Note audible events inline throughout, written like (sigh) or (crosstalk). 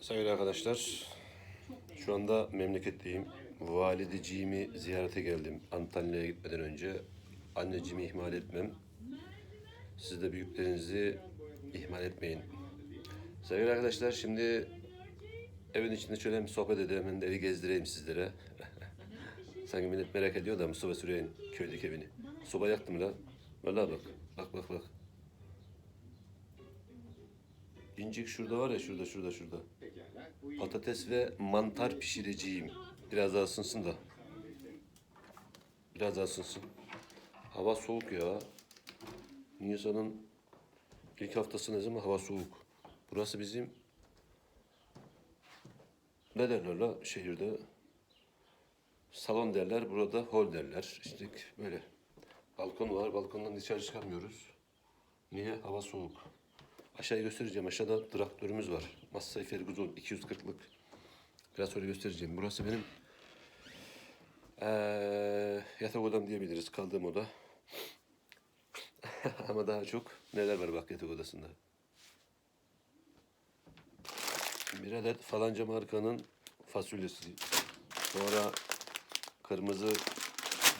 Sayın arkadaşlar, şu anda memleketteyim. Valideciğimi ziyarete geldim. Antalya'ya gitmeden önce. Anneciğimi ihmal etmem. Siz de büyüklerinizi ihmal etmeyin. Sayın arkadaşlar, şimdi evin içinde şöyle bir sohbet edelim. Ben de evi gezdireyim sizlere. (laughs) Sanki millet merak ediyor da Mustafa Süreyya'nın köydeki evini. Soba yaktı mı lan? Vallahi bak. Bak bak bak. İncik şurada var ya şurada şurada şurada. Patates ve mantar pişireceğim. Biraz daha ısınsın da. Biraz daha ısınsın. Hava soğuk ya. Nisan'ın ilk haftası ne zaman hava soğuk. Burası bizim ne derler la şehirde? Salon derler, burada hol derler. İşte böyle. Balkon var, balkondan dışarı çıkamıyoruz. Niye? Hava soğuk. Aşağıya göstereceğim. Aşağıda traktörümüz var. Massai Ferguson 240'lık. Biraz sonra göstereceğim. Burası benim eee yatak odam diyebiliriz. Kaldığım oda. (laughs) Ama daha çok neler var bak yatak odasında. Bir adet falanca markanın fasulyesi. Sonra kırmızı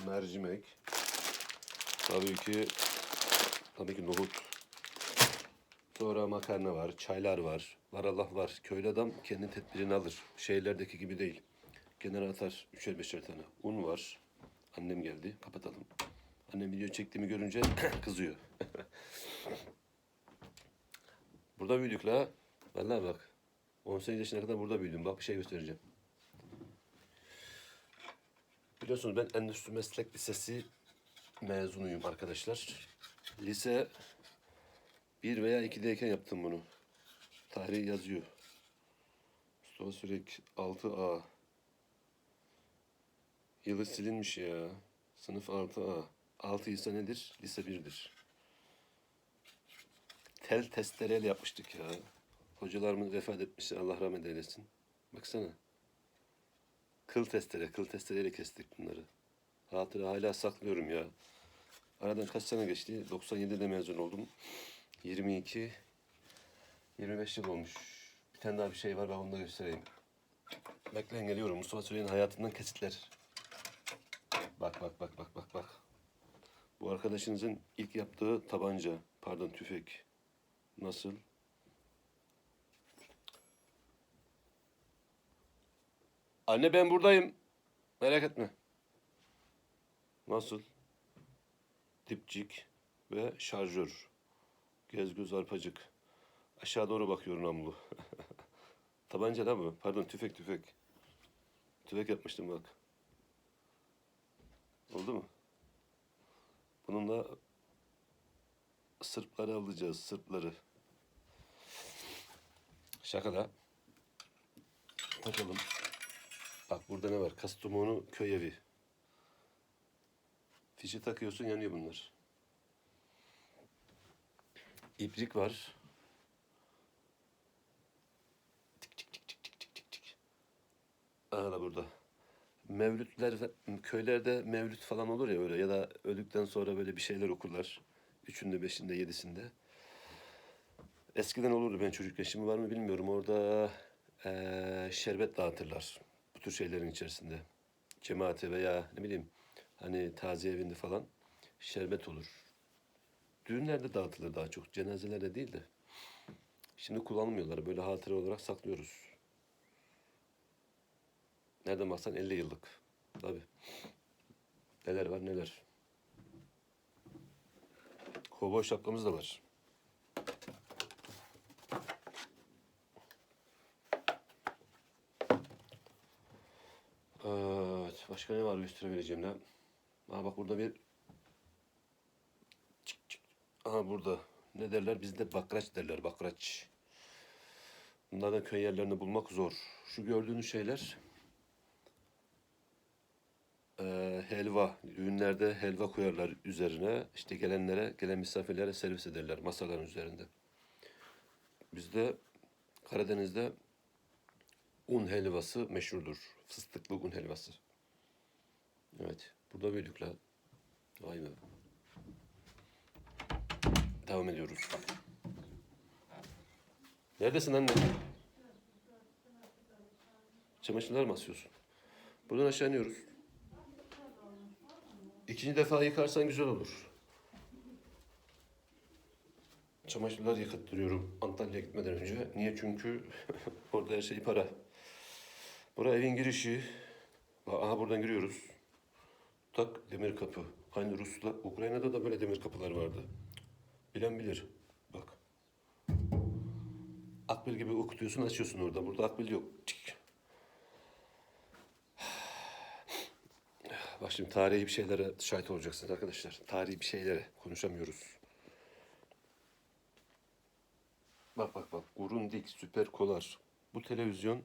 mercimek. Tabii ki tabii ki nohut. Sonra makarna var, çaylar var. Var Allah var. Köylü adam kendi tedbirini alır. Şehirlerdeki gibi değil. Kenara atar üçer beşer tane. Un var. Annem geldi. Kapatalım. Annem video çektiğimi görünce (coughs) kızıyor. (laughs) burada büyüdük la. Vallahi bak. 18 yaşına kadar burada büyüdüm. Bak bir şey göstereceğim. Biliyorsunuz ben Endüstri Meslek Lisesi mezunuyum arkadaşlar. Lise bir veya ikideyken yaptım bunu. Tarih yazıyor. Mustafa Sürek 6A. Yılı silinmiş ya. Sınıf 6A. 6 ise nedir? Lise 1'dir. Tel testereyle yapmıştık ya. Hocalarımız vefat etmişler. Allah rahmet eylesin. Baksana. Kıl testere, kıl testereyle kestik bunları. Hatıra hala saklıyorum ya. Aradan kaç sene geçti? 97'de mezun oldum. 22 25 yıl olmuş. Bir tane daha bir şey var ben onu da göstereyim. Bekleyin geliyorum. Mustafa Süreyya'nın hayatından kesitler. Bak bak bak bak bak bak. Bu arkadaşınızın ilk yaptığı tabanca, pardon tüfek. Nasıl? Anne ben buradayım. Merak etme. Nasıl? Dipçik ve şarjör. Göz göz arpacık. Aşağı doğru bakıyor namlu. (laughs) Tabanca da mı? Pardon tüfek tüfek. Tüfek yapmıştım bak. Oldu mu? Bununla sırpları alacağız, sırpları. Şaka da. Takalım. Bak burada ne var? Kastamonu köy evi. Fişi takıyorsun yanıyor bunlar. İplik var. Tik tik tik tik tik tik tik tik. Aha da burada. Mevlütler, köylerde mevlüt falan olur ya öyle ya da öldükten sonra böyle bir şeyler okurlar. Üçünde, beşinde, yedisinde. Eskiden olurdu ben çocukken. Şimdi var mı bilmiyorum. Orada eee, şerbet dağıtırlar. Bu tür şeylerin içerisinde. Cemaate veya ne bileyim hani taziye evinde falan şerbet olur. Düğünlerde dağıtılır daha çok. Cenazelerde değil de. Şimdi kullanmıyorlar. Böyle hatıra olarak saklıyoruz. Nereden baksan 50 yıllık. Tabii. Neler var neler. Kovboy şapkamız da var. Evet. Başka ne var gösterebileceğim lan? Aa bak burada bir. Aha burada. Ne derler? Bizde bakraç derler. Bakraç. Bunlardan köy yerlerini bulmak zor. Şu gördüğünüz şeyler eee, helva. Düğünlerde helva koyarlar üzerine. İşte gelenlere, gelen misafirlere servis ederler masaların üzerinde. Bizde Karadeniz'de un helvası meşhurdur. Fıstıklı un helvası. Evet. Burada büyüdük la. Vay be. Devam ediyoruz. Neredesin anne? Çamaşırlar mı asıyorsun? Buradan aşağı iniyoruz. İkinci defa yıkarsan güzel olur. Çamaşırlar yıkattırıyorum Antalya'ya gitmeden önce. Niye? Çünkü (laughs) orada her şey para. Buraya evin girişi. Aha buradan giriyoruz. Tak demir kapı. Aynı Rusla, Ukrayna'da da böyle demir kapılar vardı. Bilen bilir. Bak. Akbil gibi okutuyorsun açıyorsun orada. Burada akbil yok. Çık. (sighs) Bak şimdi tarihi bir şeylere şahit olacaksınız arkadaşlar. Tarihi bir şeylere konuşamıyoruz. Bak bak bak. Grundig Süper Kolar. Bu televizyon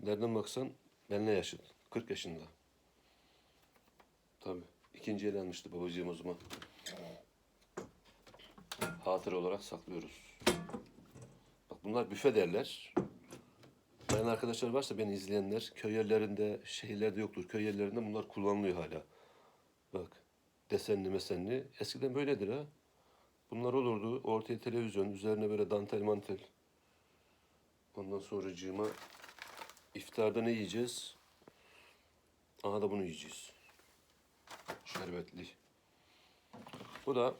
nereden baksan benimle yaşıt. 40 yaşında. Tabii. İkinci el almıştı babacığım o zaman. Hatıra olarak saklıyoruz. Bak bunlar büfe derler. Bayan arkadaşlar varsa beni izleyenler köy yerlerinde, şehirlerde yoktur. Köy yerlerinde bunlar kullanılıyor hala. Bak desenli mesenli. Eskiden böyledir ha. Bunlar olurdu. Ortaya televizyon, üzerine böyle dantel mantel. Ondan sonra cığıma iftarda ne yiyeceğiz? Aha da bunu yiyeceğiz. Şerbetli. Bu da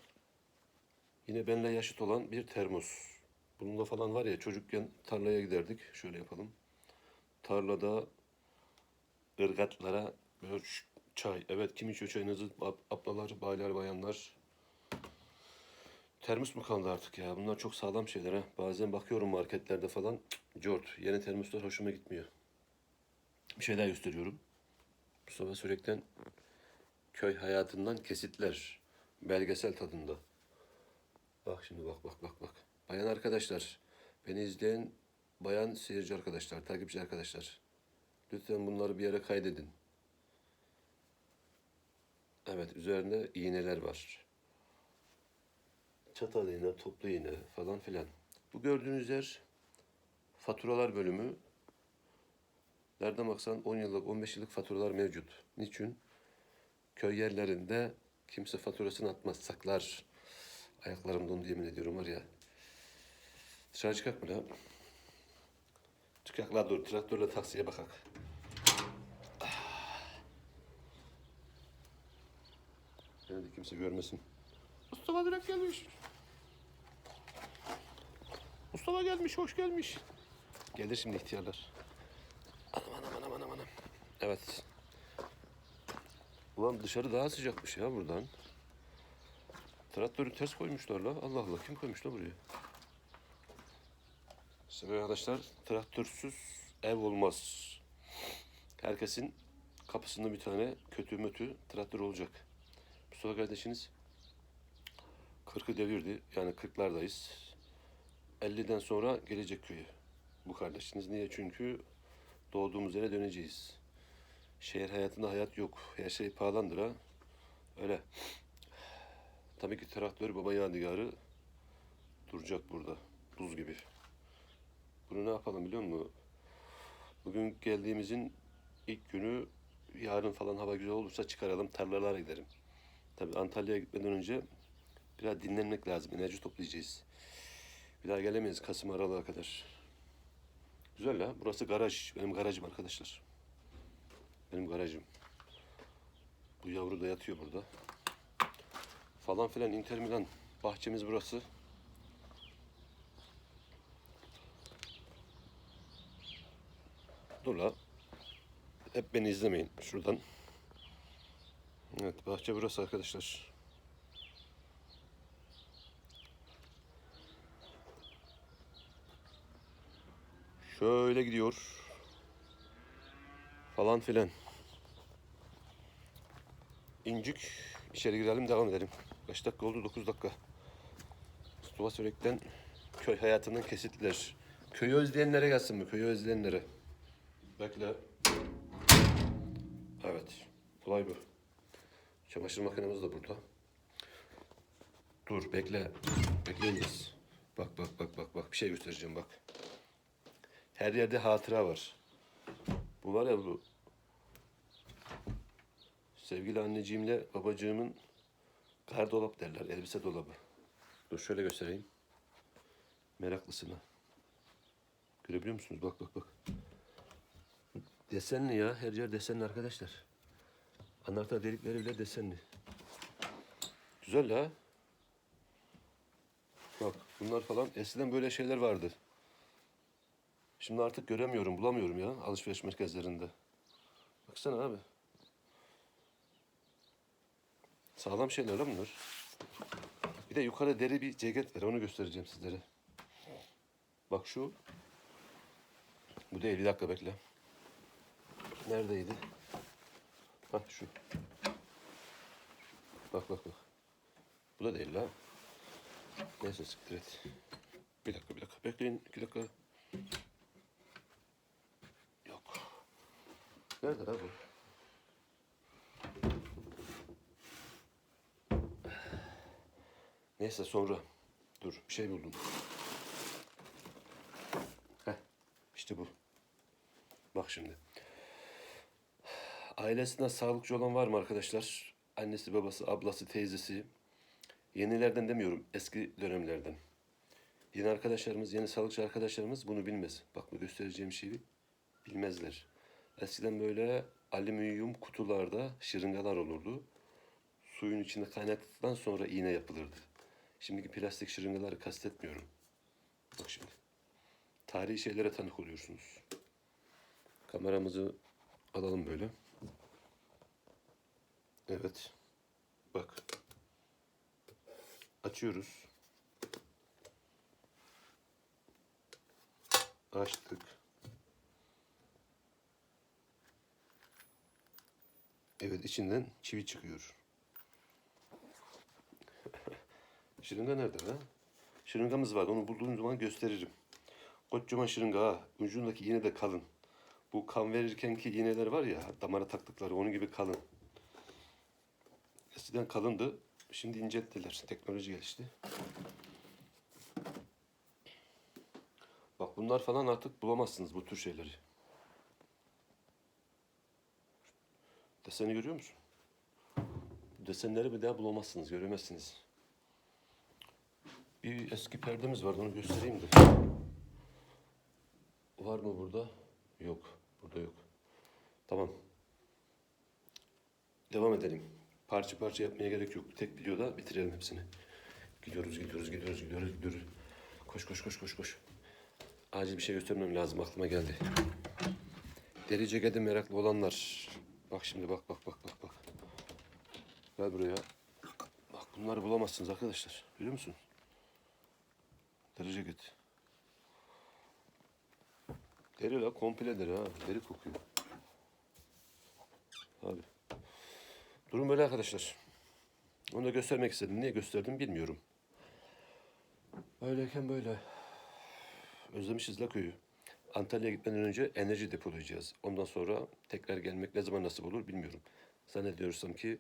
yine benimle yaşıt olan bir termos. Bununla falan var ya çocukken tarlaya giderdik. Şöyle yapalım. Tarlada ırgatlara böyle çay. Evet kim içiyor çayınızı? Ab- Ablalar, baylar, bayanlar. Termos mu kaldı artık ya? Bunlar çok sağlam şeyler ha. Bazen bakıyorum marketlerde falan. Cort. Yeni termoslar hoşuma gitmiyor. Bir şey daha gösteriyorum. Mustafa Sürek'ten köy hayatından kesitler. Belgesel tadında. Bak şimdi bak bak bak bak. Bayan arkadaşlar, beni izleyen bayan seyirci arkadaşlar, takipçi arkadaşlar. Lütfen bunları bir yere kaydedin. Evet, üzerinde iğneler var. Çatal iğne, toplu iğne falan filan. Bu gördüğünüz yer faturalar bölümü. Nereden baksan 10 yıllık, 15 yıllık faturalar mevcut. Niçin? Köy yerlerinde kimse faturasını atmaz, saklar. Ayaklarım dondu yemin ediyorum var ya. Dışarı çıkak mı lan? Çıkak la dur, traktörle taksiye bakak. Beni de kimse görmesin. Mustafa direkt gelmiş. Mustafa gelmiş, hoş gelmiş. Gelir şimdi ihtiyarlar. Anam anam anam anam anam. Evet. Ulan dışarı daha sıcakmış ya buradan. Traktörü ters koymuşlar la. Allah Allah kim koymuş la buraya? Sevgili arkadaşlar traktörsüz ev olmaz. Herkesin kapısında bir tane kötü mötü traktör olacak. Mustafa kardeşiniz 40'ı devirdi. Yani 40'lardayız. 50'den sonra gelecek köye. Bu kardeşiniz. Niye? Çünkü doğduğumuz yere döneceğiz. Şehir hayatında hayat yok. Her şey pahalandır ha. Öyle. Tabii ki traktör baba yadigarı duracak burada. Buz gibi. Bunu ne yapalım biliyor musun? Bugün geldiğimizin ilk günü yarın falan hava güzel olursa çıkaralım tarlalara giderim. Tabii Antalya'ya gitmeden önce biraz dinlenmek lazım. Enerji toplayacağız. Bir daha gelemeyiz Kasım aralığa kadar. Güzel la. Burası garaj. Benim garajım arkadaşlar. Benim garajım. Bu yavru da yatıyor burada. Falan filan Inter Milan. Bahçemiz burası. Dur la. Hep beni izlemeyin şuradan. Evet bahçe burası arkadaşlar. Şöyle gidiyor. Falan filan. İncik. İçeri girelim devam edelim. Kaç dakika oldu? 9 dakika. Mustafa Sürek'ten köy hayatından kesitler. Köyü özleyenlere gelsin mi? Köyü özleyenlere. Bekle. Evet. Olay bu. Çamaşır makinemiz de burada. Dur bekle. Bekleyiniz. Bak bak bak bak bak bir şey göstereceğim bak. Her yerde hatıra var. Bu var ya bu. Sevgili anneciğimle babacığımın gardolap derler. Elbise dolabı. Dur şöyle göstereyim. Meraklısına. Görebiliyor musunuz? Bak bak bak. Desenli ya. Her yer desenli arkadaşlar. Anahtar delikleri bile desenli. Güzel ha. Bak bunlar falan eskiden böyle şeyler vardı. Şimdi artık göremiyorum, bulamıyorum ya alışveriş merkezlerinde. Baksana abi. Sağlam şeyler lan bunlar. Bir de yukarı deri bir ceket var. Onu göstereceğim sizlere. Bak şu. Bu değil. Bir dakika bekle. Neredeydi? Hah şu. Bak bak bak. Bu da değil lan. Neyse siktir et. Bir dakika bir dakika. Bekleyin. iki dakika. Yok. Nerede lan bu? Neyse sonra. Dur bir şey buldum. Heh, işte bu. Bak şimdi. Ailesinde sağlıkçı olan var mı arkadaşlar? Annesi, babası, ablası, teyzesi. Yenilerden demiyorum, eski dönemlerden. Yeni arkadaşlarımız, yeni sağlıkçı arkadaşlarımız bunu bilmez. Bak bu göstereceğim şeyi bilmezler. Eskiden böyle alüminyum kutularda şırıngalar olurdu. Suyun içinde kaynattıktan sonra iğne yapılırdı. Şimdiki plastik şırıngaları kastetmiyorum. Bak şimdi. Tarihi şeylere tanık oluyorsunuz. Kameramızı alalım böyle. Evet. Bak. Açıyoruz. Açtık. Evet içinden çivi çıkıyor. (laughs) Şırınga nerede lan? Şırıngamız var. Onu bulduğum zaman gösteririm. Kocaman şırınga ha. Ucundaki iğne de kalın. Bu kan verirkenki iğneler var ya damara taktıkları onun gibi kalın. Eskiden kalındı. Şimdi incelttiler. Teknoloji gelişti. Bak bunlar falan artık bulamazsınız bu tür şeyleri. Deseni görüyor musun? Desenleri bir daha bulamazsınız, göremezsiniz. Bir eski perdemiz vardı, onu göstereyim de. Var mı burada? Yok, burada yok. Tamam. Devam edelim. Parça parça yapmaya gerek yok. Tek videoda bitirelim hepsini. Gidiyoruz, gidiyoruz, gidiyoruz, gidiyoruz, gidiyoruz. Koş, koş, koş, koş, koş. Acil bir şey göstermem lazım, aklıma geldi. Deri cekete meraklı olanlar. Bak şimdi bak, bak, bak, bak, bak. Gel buraya. Bak bunları bulamazsınız arkadaşlar. Biliyor musun? Deri ceket. Deri la, komple deri ha. Deri kokuyor. Abi. Durum böyle arkadaşlar. Onu da göstermek istedim. Niye gösterdim bilmiyorum. Öyleyken böyle. Özlemişiz la köyü. Antalya'ya gitmeden önce enerji depolayacağız. Ondan sonra tekrar gelmek ne zaman nasip olur bilmiyorum. Zannediyorsam ki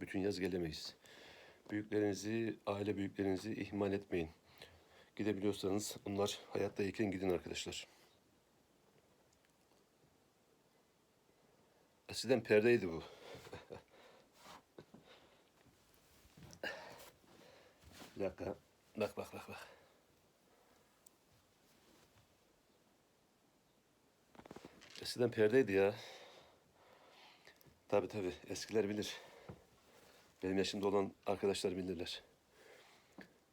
bütün yaz gelemeyiz. Büyüklerinizi, aile büyüklerinizi ihmal etmeyin. Gidebiliyorsanız onlar hayattayken gidin arkadaşlar. Eskiden perdeydi bu. (laughs) Bir dakika. Bak bak bak bak. Eskiden perdeydi ya. Tabi tabi eskiler bilir. Benim yaşımda olan arkadaşlar bilirler.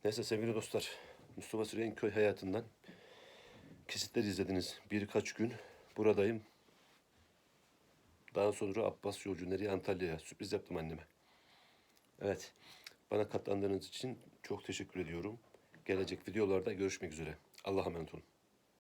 Neyse sevgili dostlar. Mustafa Süreyya'nın köy hayatından kesitler izlediniz. Birkaç gün buradayım. Daha sonra Abbas yolcu nereye Antalya'ya sürpriz yaptım anneme. Evet. Bana katlandığınız için çok teşekkür ediyorum. Gelecek videolarda görüşmek üzere. Allah'a emanet olun.